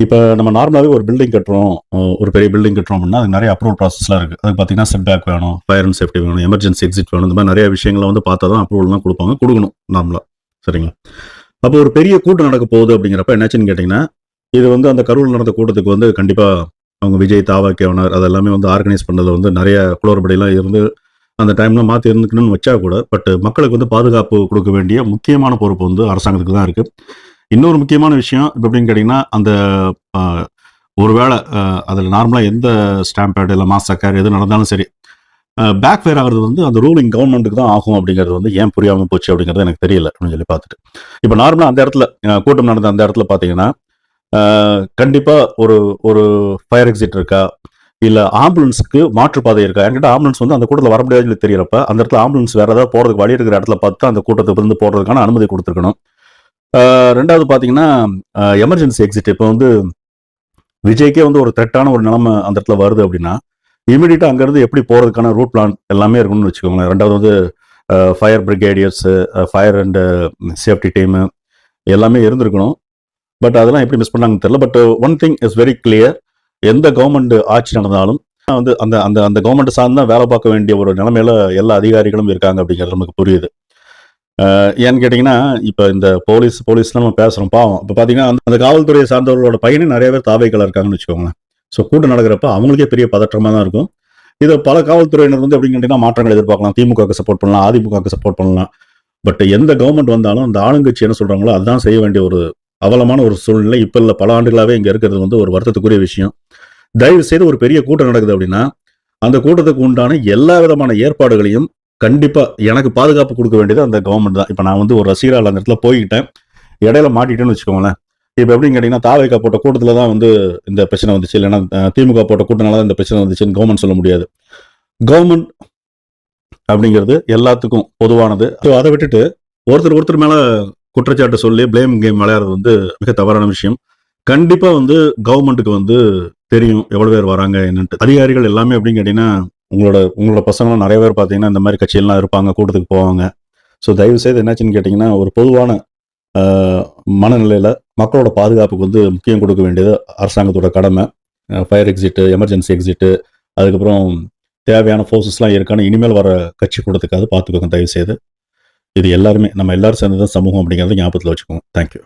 இப்போ நம்ம நார்மலாகவே ஒரு பில்டிங் கட்டுறோம் ஒரு பெரிய பில்டிங் கட்டுறோம் அப்படின்னா அதுக்கு நிறைய அப்ரூவல் ப்ராசஸ்லாம் இருக்குது அதுக்கு பார்த்தீங்கன்னா செட் பேக் வேணும் ஃபயர் அண்ட் சேஃப்டி வேணும் எமர்ஜென்சி எக்ஸிட் வேணும் இந்த மாதிரி நிறைய விஷயங்களை வந்து பார்த்தா தான் அப்ரூவல்லாம் கொடுப்பாங்க கொடுக்கணும் நார்மலாக சரிங்களா? அப்போ ஒரு பெரிய கூட்டம் நடக்க போகுது அப்படிங்கிறப்ப என்னாச்சுன்னு கேட்டிங்கன்னா இது வந்து அந்த கரூரில் நடந்த கூட்டத்துக்கு வந்து கண்டிப்பாக அவங்க விஜய் தாவா கேவனர் அதெல்லாமே வந்து ஆர்கனைஸ் பண்ணதில் வந்து நிறைய குளறுபடியெல்லாம் இருந்து அந்த டைம்லாம் மாற்றி இருந்துக்கணும்னு வச்சா கூட பட் மக்களுக்கு வந்து பாதுகாப்பு கொடுக்க வேண்டிய முக்கியமான பொறுப்பு வந்து அரசாங்கத்துக்கு தான் இருக்குது இன்னொரு முக்கியமான விஷயம் இப்போ எப்படின்னு கேட்டிங்கன்னா அந்த ஒருவேளை அதில் நார்மலாக எந்த ஸ்டாம்ப் பேட் இல்லை மாஸ்டர் எது நடந்தாலும் சரி பேக் ஃபேர் ஆகிறது வந்து அந்த ரூலிங் கவர்மெண்ட்டுக்கு தான் ஆகும் அப்படிங்கிறது வந்து ஏன் புரியாமல் போச்சு அப்படிங்கிறது எனக்கு தெரியல அப்படின்னு சொல்லி பார்த்துட்டு. இப்போ நார்மலாக அந்த இடத்துல கூட்டம் நடந்த அந்த இடத்துல பார்த்தீங்கன்னா கண்டிப்பாக ஒரு ஒரு ஃபயர் எக்ஸிட் இருக்கா? இல்லை ஆம்புலன்ஸுக்கு மாற்றுப்பாதை இருக்கா? என்கிட்ட ஆம்புலன்ஸ் வந்து அந்த கூட்டத்தில் வர முடியாதுன்னு சொல்லி தெரியறப்ப அந்த இடத்துல ஆம்புலன்ஸ் வேறு ஏதாவது போகிறதுக்கு வழி இருக்கிற இடத்துல பார்த்து அந்த கூட்டத்துக்கு வந்து போடுறதுக்கான அனுமதி கொடுத்துருக்கணும். ரெண்டாவது பார்த்தீங்கன்னா எமர்ஜென்சி எக்ஸிட் இப்போ வந்து விஜய்க்கே வந்து ஒரு த்ரெட்டான ஒரு நிலைமை அந்த இடத்துல வருது அப்படின்னா இமீடியட்டாக அங்கேருந்து எப்படி போகிறதுக்கான ரூட் பிளான் எல்லாமே இருக்கும்னு வச்சுக்கோங்களேன். ரெண்டாவது வந்து fire brigadiers fire and safety team எல்லாமே இருந்திருக்கணும். பட் அதெல்லாம் எப்படி மிஸ் பண்ணாங்கன்னு தெரியல. But one thing is very clear எந்த கவர்மெண்ட் ஆட்சி நடந்தாலும் வந்து அந்த அந்த அந்த கவர்மெண்ட் சார்ந்து தான் வேலை பார்க்க வேண்டிய ஒரு நிலைமையில எல்லா அதிகாரிகளும் இருக்காங்க அப்படிங்கிறது நமக்கு புரியுது. ஏன்னு கேட்டிங்கன்னா இப்போ இந்த போலீஸ் போலீஸ்லாம் நம்ம பேசுகிறோம் பாவம். இப்போ பார்த்தீங்கன்னா அந்த- காவல்துறையை சார்ந்தவர்களோட பையனே நிறைய பேர் தாவைகளாக இருக்காங்கன்னு வச்சுக்கோங்களேன். ஸோ கூட்டம் நடக்கிறப்ப அவங்களுக்கே பெரிய பதற்றமாக தான் இருக்கும். இதை பல காவல்துறையினர் வந்து அப்படின்னு கேட்டிங்கன்னா மாற்றங்கள் எதிர்பார்க்கலாம். திமுகவுக்கு சப்போர்ட் பண்ணலாம் அதிமுகவுக்கு சப்போர்ட் பண்ணலாம். பட் எந்த கவர்மெண்ட் வந்தாலும் அந்த ஆளுங்கட்சி என்ன சொல்கிறாங்களோ அதுதான் செய்ய வேண்டிய ஒரு அவலமான ஒரு சூழ்நிலை. இப்போ இல்லை பல ஆண்டுகளாகவே இங்கே இருக்கிறது வந்து ஒரு வருத்தத்துக்குரிய விஷயம். தயவு செய்து ஒரு பெரிய கூட்டம் நடக்குது அப்படின்னா அந்த கூட்டத்துக்கு உண்டான எல்லா விதமான ஏற்பாடுகளையும் கண்டிப்பாக எனக்கு பாதுகாப்பு கொடுக்க வேண்டியது அந்த கவர்மெண்ட் தான். இப்போ நான் வந்து ஒரு ரசிகரால் அந்த இடத்துல போய்கிட்டேன் இடையில மாட்டிட்டேன்னு வச்சுக்கோங்களேன். இப்போ எப்படின்னு கேட்டிங்கன்னா தாவைக்கா போட்ட கூட்டத்தில் தான் வந்து இந்த பிரச்சனை வந்துச்சு. இல்லைன்னா திமுக போட்ட கூட்டனால தான் இந்த பிரச்சனை வந்துச்சுன்னு கவர்மெண்ட் சொல்ல முடியாது. கவர்மெண்ட் அப்படிங்கிறது எல்லாத்துக்கும் பொதுவானது. ஸோ அதை விட்டுட்டு ஒருத்தர் ஒருத்தர் மேலே குற்றச்சாட்டு சொல்லி ப்ளேம் கேம் விளையாடுறது வந்து மிக தவறான விஷயம். கண்டிப்பாக வந்து கவர்மெண்ட்டுக்கு வந்து தெரியும் எவ்வளோ பேர் வராங்க என்னன்ட்டு. அதிகாரிகள் எல்லாமே அப்படின்னு கேட்டிங்கன்னா உங்களோட உங்களோட பசங்களும் நிறைய பேர் பார்த்தீங்கன்னா இந்த மாதிரி கட்சியெல்லாம் இருப்பாங்க கூட்டத்துக்கு போவாங்க. ஸோ தயவு செய்து என்னாச்சுன்னு கேட்டிங்கன்னா ஒரு பொதுவான மனநிலையில் மக்களோட பாதுகாப்புக்கு வந்து முக்கியம் கொடுக்க வேண்டியது அரசாங்கத்தோட கடமை. ஃபயர் எக்ஸிட்டு எமர்ஜென்சி எக்ஸிட்டு அதுக்கப்புறம் தேவையான ஃபோர்ஸஸ்லாம் இருக்கான்னு இனிமேல் வர கட்சி கூட்டத்துக்காவது பார்த்துக்கோங்க தயவு செய்து இது எல்லாருமே நம்ம எல்லாரும் சேர்ந்து தான் சமூகம் அப்படிங்கிறத ஞாபகத்தில் வச்சுக்கோங்க. தேங்க்யூ